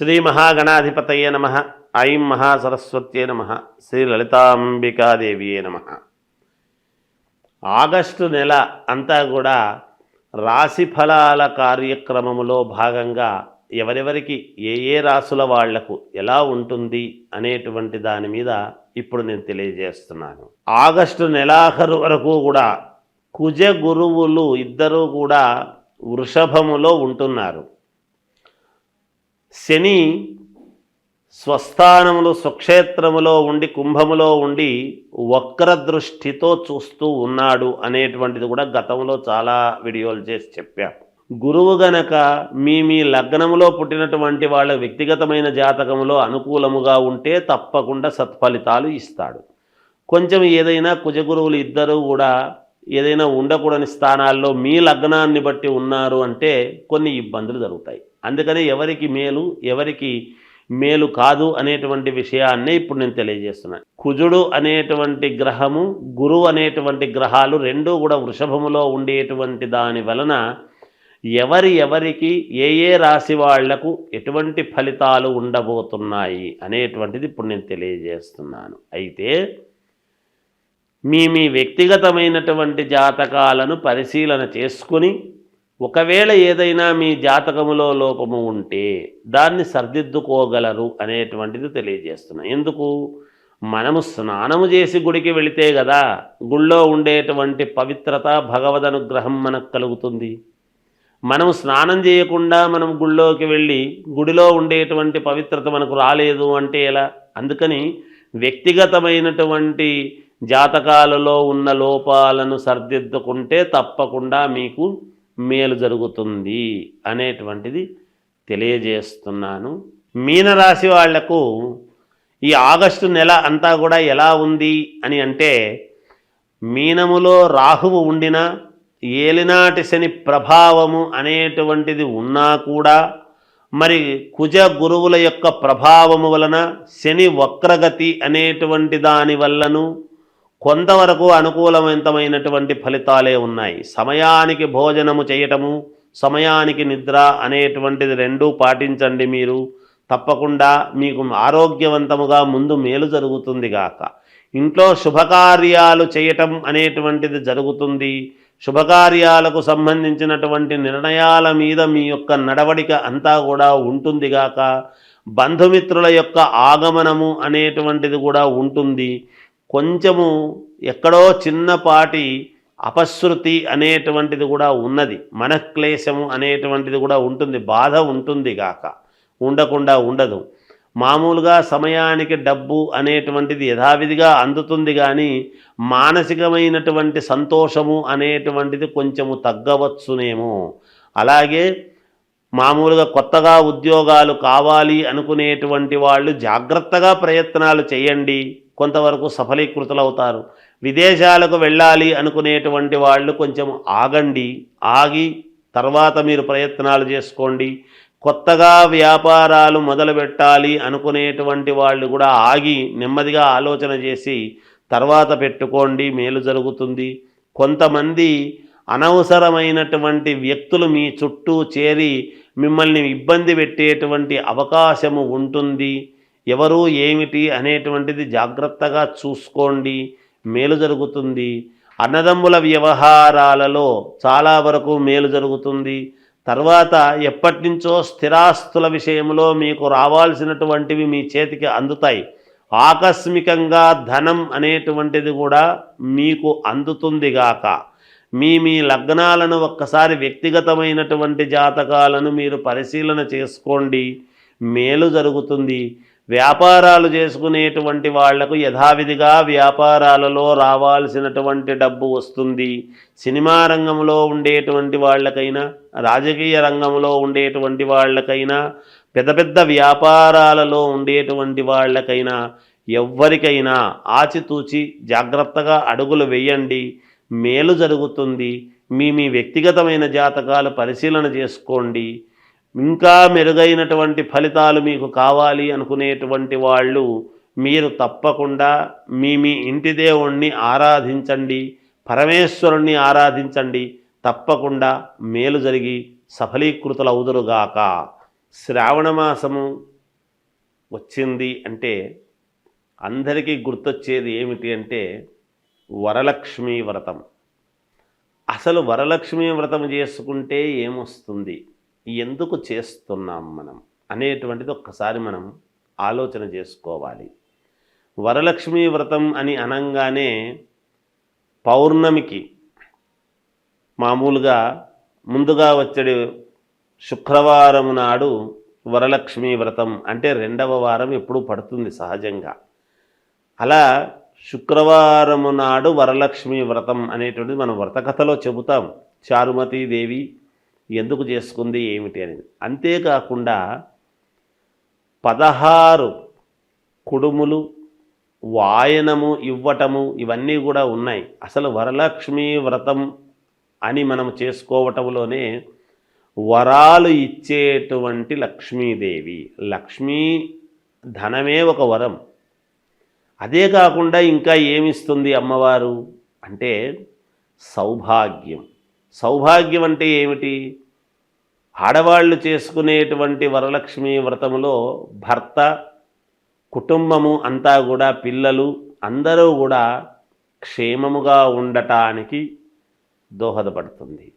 శ్రీ మహాగణాధిపతయ నమ ఐం మహాసరస్వత్యే నమ శ్రీ లలితాంబికాదేవియే నమ. ఆగస్టు నెల అంతా కూడా రాశి ఫలాల కార్యక్రమములో భాగంగా ఎవరెవరికి ఏ ఏ రాసుల వాళ్ళకు ఎలా ఉంటుంది అనేటువంటి దాని మీద ఇప్పుడు నేను తెలియజేస్తున్నాను. ఆగస్టు నెలాఖరు వరకు కూడా కుజ గురువులు ఇద్దరూ కూడా వృషభములో ఉంటున్నారు. శని స్వస్థానములు స్వక్షేత్రములో ఉండి కుంభములో ఉండి వక్ర దృష్టితో చూస్తూ ఉన్నాడు అనేటువంటిది కూడా గతంలో చాలా వీడియోలు చేసి చెప్పాం. గురువు గనక మీ మీ లగ్నములో పుట్టినటువంటి వాళ్ళ వ్యక్తిగతమైన జాతకములో అనుకూలముగా ఉంటే తప్పకుండా సత్ఫలితాలు ఇస్తాడు. కొంచెం ఏదైనా కుజగురువులు ఇద్దరు కూడా ఏదైనా ఉండకూడని స్థానాల్లో మీ లగ్నాన్ని బట్టి ఉన్నారు అంటే కొన్ని ఇబ్బందులు జరుగుతాయి. అందుకనే ఎవరికి మేలు ఎవరికి మేలు కాదు అనేటువంటి విషయాన్నే ఇప్పుడు నేను తెలియజేస్తున్నాను కుజుడు అనేటువంటి గ్రహము గురువు అనేటువంటి గ్రహాలు రెండూ కూడా వృషభములో ఉండేటువంటి దాని వలన ఎవరి ఎవరికి ఏ ఏ రాశి వాళ్ళకు ఎటువంటి ఫలితాలు ఉండబోతున్నాయి అనేటువంటిది ఇప్పుడు నేను తెలియజేస్తున్నాను. అయితే మీ మీ వ్యక్తిగతమైనటువంటి జాతకాలను పరిశీలన చేసుకుని ఒకవేళ ఏదైనా మీ జాతకములో లోపము ఉంటే దాన్ని సర్దిద్దుకోగలరు అనేటువంటిది తెలియజేస్తున్నాం. ఎందుకు? మనము స్నానము చేసి గుడికి వెళితే కదా గుళ్ళో ఉండేటువంటి పవిత్రత భగవద్ అనుగ్రహం మనకు కలుగుతుంది. మనం స్నానం చేయకుండా మనం గుళ్ళోకి వెళ్ళి గుడిలో ఉండేటువంటి పవిత్రత మనకు రాలేదు అంటే ఎలా? అందుకని వ్యక్తిగతమైనటువంటి జాతకాలలో ఉన్న లోపాలను సర్దిద్దుకుంటే తప్పకుండా మీకు మేలు జరుగుతుంది అనేటువంటిది తెలియజేస్తున్నాను. మీనరాశి వాళ్ళకు ఈ ఆగస్టు నెల అంతా కూడా ఎలా ఉంది అని అంటే మీనములో రాహువు ఉండినా ఏలినాటి శని ప్రభావము అనేటువంటిది ఉన్నా కూడా మరి కుజ గురువుల యొక్క ప్రభావము వలన శని వక్రగతి అనేటువంటి దాని వల్లను కొంతవరకు అనుకూలవంతమైనటువంటి ఫలితాలే ఉన్నాయి. సమయానికి భోజనము చేయటము సమయానికి నిద్ర అనేటువంటిది రెండూ పాటించండి మీరు. తప్పకుండా మీకు ఆరోగ్యవంతముగా ముందు మేలు జరుగుతుంది గాక. ఇంట్లో శుభకార్యాలు చేయటం అనేటువంటిది జరుగుతుంది. శుభకార్యాలకు సంబంధించినటువంటి నిర్ణయాల మీద మీ యొక్క నడవడిక అంతా కూడా ఉంటుంది గాక. బంధుమిత్రుల యొక్క ఆగమనము అనేటువంటిది కూడా ఉంటుంది. కొంచెము ఎక్కడో చిన్నపాటి అపశృతి అనేటువంటిది కూడా ఉన్నది. మనక్లేశము అనేటువంటిది కూడా ఉంటుంది. బాధ ఉంటుంది గాక. ఉండకుండా ఉండదు. మామూలుగా సమయానికి డబ్బు అనేటువంటిది యథావిధిగా అందుతుంది కానీ మానసికమైనటువంటి సంతోషము అనేటువంటిది కొంచెము తగ్గవచ్చునేమో. అలాగే మామూలుగా కొత్తగా ఉద్యోగాలు కావాలి అనుకునేటువంటి వాళ్ళు జాగ్రత్తగా ప్రయత్నాలు చేయండి. కొంతవరకు సఫలీకృతులవుతారు. విదేశాలకు వెళ్ళాలి అనుకునేటువంటి వాళ్ళు కొంచెం ఆగండి ఆగి తర్వాత మీరు ప్రయత్నాలు చేసుకోండి. కొత్తగా వ్యాపారాలు మొదలు పెట్టాలి అనుకునేటువంటి వాళ్ళు కూడా ఆగి నెమ్మదిగా ఆలోచన చేసి తర్వాత పెట్టుకోండి మేలు జరుగుతుంది. కొంతమంది అనవసరమైనటువంటి వ్యక్తులు మీ చుట్టూ చేరి మిమ్మల్ని ఇబ్బంది పెట్టేటువంటి అవకాశము ఉంటుంది. ఎవరు ఏమిటి అనేటువంటిది జాగ్రత్తగా చూసుకోండి. మేలు జరుగుతుంది. అన్నదమ్ముల వ్యవహారాలలో చాలా వరకు మేలు జరుగుతుంది. తర్వాత ఎప్పటి నుంచో స్థిరాస్తుల విషయంలో మీకు రావాల్సినటువంటివి మీ చేతికి అందుతాయి. ఆకస్మికంగా ధనం అనేటువంటిది కూడా మీకు అందుతుంది గాక. మీ మీ లగ్నాలను ఒక్కసారి వ్యక్తిగతమైనటువంటి జాతకాలను మీరు పరిశీలన చేసుకోండి. మేలు జరుగుతుంది. వ్యాపారాలు చేసుకునేటువంటి వాళ్ళకు యథావిధిగా వ్యాపారాలలో రావాల్సినటువంటి డబ్బు వస్తుంది. సినిమా రంగంలో ఉండేటువంటి వాళ్ళకైనా రాజకీయ రంగంలో ఉండేటువంటి వాళ్ళకైనా పెద్ద పెద్ద వ్యాపారాలలో ఉండేటువంటి వాళ్ళకైనా ఎవ్వరికైనా ఆచితూచి జాగ్రత్తగా అడుగులు వేయండి. మేలు జరుగుతుంది. మీ మీ వ్యక్తిగతమైన జాతకాలు పరిశీలన చేసుకోండి. ఇంకా మెరుగైనటువంటి ఫలితాలు మీకు కావాలి అనుకునేటువంటి వాళ్ళు మీరు తప్పకుండా మీ మీ ఇంటి దేవుణ్ణి ఆరాధించండి పరమేశ్వరుణ్ణి ఆరాధించండి తప్పకుండా మేలు జరిగి సఫలీకృతులవుదురుగాక. శ్రావణ మాసము వచ్చింది అంటే అందరికీ గుర్తొచ్చేది ఏమిటి అంటే వరలక్ష్మీ వ్రతం. అసలు వరలక్ష్మీ వ్రతం చేసుకుంటే ఏమొస్తుంది? ఎందుకు చేస్తున్నాం మనం అనేటువంటిది ఒక్కసారి మనం ఆలోచన చేసుకోవాలి. వరలక్ష్మీ వ్రతం అని అనంగానే పౌర్ణమికి మామూలుగా ముందుగా వచ్చే శుక్రవారం నాడు వరలక్ష్మీ వ్రతం అంటే రెండవ వారం ఎప్పుడు పడుతుంది సహజంగా. అలా శుక్రవారము నాడు వరలక్ష్మి వ్రతం అనేటువంటిది మనం వ్రతకథలో చెబుతాం. చారుమతీదేవి ఎందుకు చేసుకుంది ఏమిటి అనేది. అంతేకాకుండా పదహారు కుడుములు వాయనము ఇవ్వటము ఇవన్నీ కూడా ఉన్నాయి. అసలు వరలక్ష్మి వ్రతం అని మనం చేసుకోవటంలోనే వరాలు ఇచ్చేటువంటి లక్ష్మీదేవి. లక్ష్మీ ధనమే ఒక వరం. అదే కాకుండా ఇంకా ఏమిస్తుంది అమ్మవారు? అంటే సౌభాగ్యం. సౌభాగ్యం అంటే ఏమిటి? ఆడవాళ్ళు చేసుకునేటువంటి వరలక్ష్మి వ్రతంలో భర్త కుటుంబము అంతా కూడా పిల్లలు అందరూ కూడా క్షేమముగా ఉండటానికి దోహదపడుతుంది.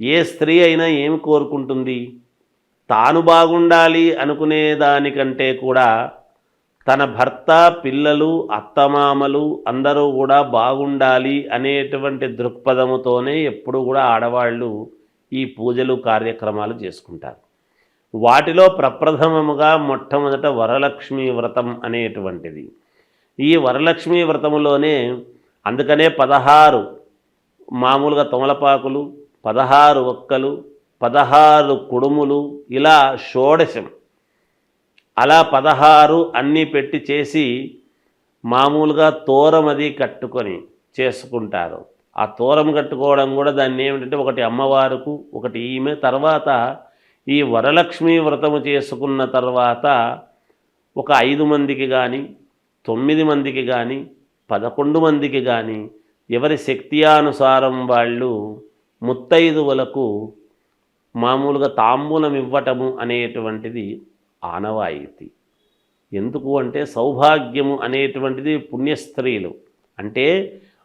ఏ స్త్రీ అయినా ఏమి కోరుకుంటుంది? తాను బాగుండాలి అనుకునే దానికంటే కూడా తన భర్త పిల్లలు అత్తమామలు అందరూ కూడా బాగుండాలి అనేటువంటి దృక్పథముతోనే ఎప్పుడు కూడా ఆడవాళ్ళు ఈ పూజలు కార్యక్రమాలు చేసుకుంటారు. వాటిలో ప్రప్రథమముగా మొట్టమొదట వరలక్ష్మి వ్రతం అనేటువంటిది. ఈ వరలక్ష్మి వ్రతములోనే అందుకనే పదహారు మామూలుగా తమలపాకులు పదహారు ఒక్కలు పదహారు కుడుములు ఇలా షోడశం. అలా పదహారు అన్నీ పెట్టి చేసి మామూలుగా తోరమది కట్టుకొని చేసుకుంటారు. ఆ తోరం కట్టుకోవడం కూడా దాన్ని ఏమిటంటే ఒకటి అమ్మవారుకు ఒకటి ఈమె. తర్వాత ఈ వరలక్ష్మి వ్రతము చేసుకున్న తర్వాత ఒక ఐదు మందికి కానీ తొమ్మిది మందికి కానీ పదకొండు మందికి కానీ ఎవరి శక్తియానుసారం వాళ్ళు ముత్తైదువులకు మామూలుగా తాంబూలం ఇవ్వటము అనేటువంటిది ఆనవాయితీ. ఎందుకు అంటే సౌభాగ్యము అనేటువంటిది పుణ్యస్త్రీలు. అంటే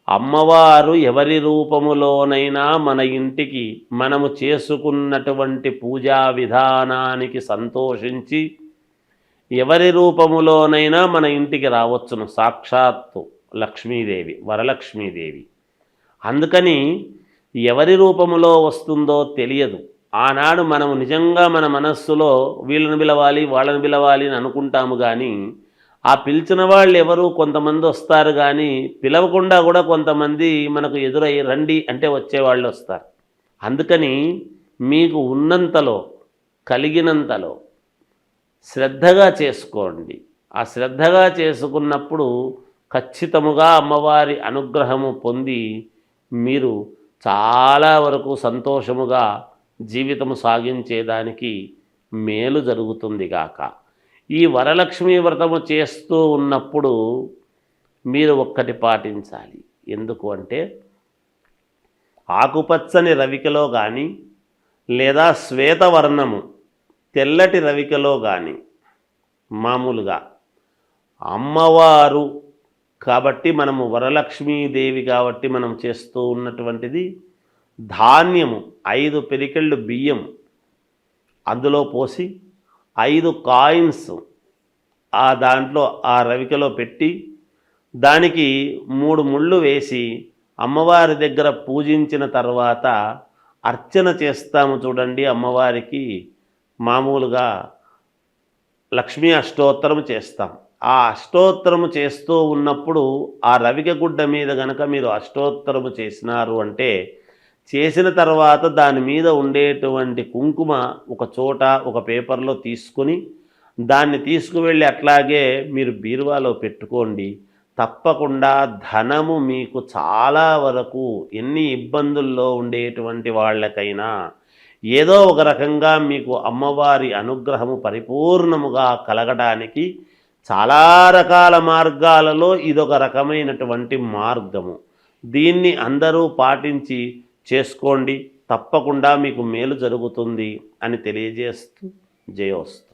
అమ్మవారు ఎవరి రూపములోనైనా మన ఇంటికి మనము చేసుకున్నటువంటి పూజా విధానానికి సంతోషించి ఎవరి రూపములోనైనా మన ఇంటికి రావచ్చును. సాక్షాత్తు లక్ష్మీదేవి వరలక్ష్మీదేవి. అందుకని ఎవరి రూపములో వస్తుందో తెలియదు. ఆనాడు మనము నిజంగా మన మనస్సులో వీళ్ళని పిలవాలి వాళ్ళని పిలవాలి అని అనుకుంటాము కానీ ఆ పిలిచిన వాళ్ళు ఎవరు కొంతమంది వస్తారు కానీ పిలవకుండా కూడా కొంతమంది మనకు ఎదురై రండి అంటే వచ్చేవాళ్ళు వస్తారు. అందుకని మీకు ఉన్నంతలో కలిగినంతలో శ్రద్ధగా చేసుకోండి. ఆ శ్రద్ధగా చేసుకున్నప్పుడు ఖచ్చితముగా అమ్మవారి అనుగ్రహము పొంది మీరు చాలా వరకు సంతోషముగా జీవితము సాగించేదానికి మేలు జరుగుతుంది గాక. ఈ వరలక్ష్మి వ్రతము చేస్తూ ఉన్నప్పుడు మీరు ఒక్కటి పాటించాలి. ఎందుకు అంటే ఆకుపచ్చని రవికలో కానీ లేదా శ్వేతవర్ణము తెల్లటి రవికలో కానీ మామూలుగా అమ్మవారు కాబట్టి మనము వరలక్ష్మీదేవి కాబట్టి మనం చేస్తూ ఉన్నటువంటిది ధాన్యము ఐదు పెరికెళ్ళు బియ్యం అందులో పోసి ఐదు కాయిన్స్ ఆ దాంట్లో ఆ రవికలో పెట్టి దానికి మూడు ముళ్ళు వేసి అమ్మవారి దగ్గర పూజించిన తర్వాత అర్చన చేస్తాము చూడండి అమ్మవారికి మామూలుగా లక్ష్మీ అష్టోత్తరం చేస్తాం. ఆ అష్టోత్తరము చేస్తూ ఉన్నప్పుడు ఆ రవిక గుడ్డ మీద గనక మీరు అష్టోత్తరము చేసినారు అంటే చేసిన తర్వాత దాని మీద ఉండేటువంటి కుంకుమ ఒక చోట ఒక పేపర్లో తీసుకుని దాన్ని తీసుకువెళ్ళి అట్లాగే మీరు బీరువాలో పెట్టుకోండి. తప్పకుండా ధనము మీకు చాలా వరకు ఎన్ని ఇబ్బందుల్లో ఉండేటువంటి వాళ్ళకైనా ఏదో ఒక రకంగా మీకు అమ్మవారి అనుగ్రహము పరిపూర్ణముగా కలగడానికి చాలా రకాల మార్గాలలో ఇదొక రకమైనటువంటి మార్గము. దీన్ని అందరూ పాటించి చేసుకోండి తప్పకుండా మీకు మేలు జరుగుతుంది అని తెలియజేస్తూ జయోస్తు.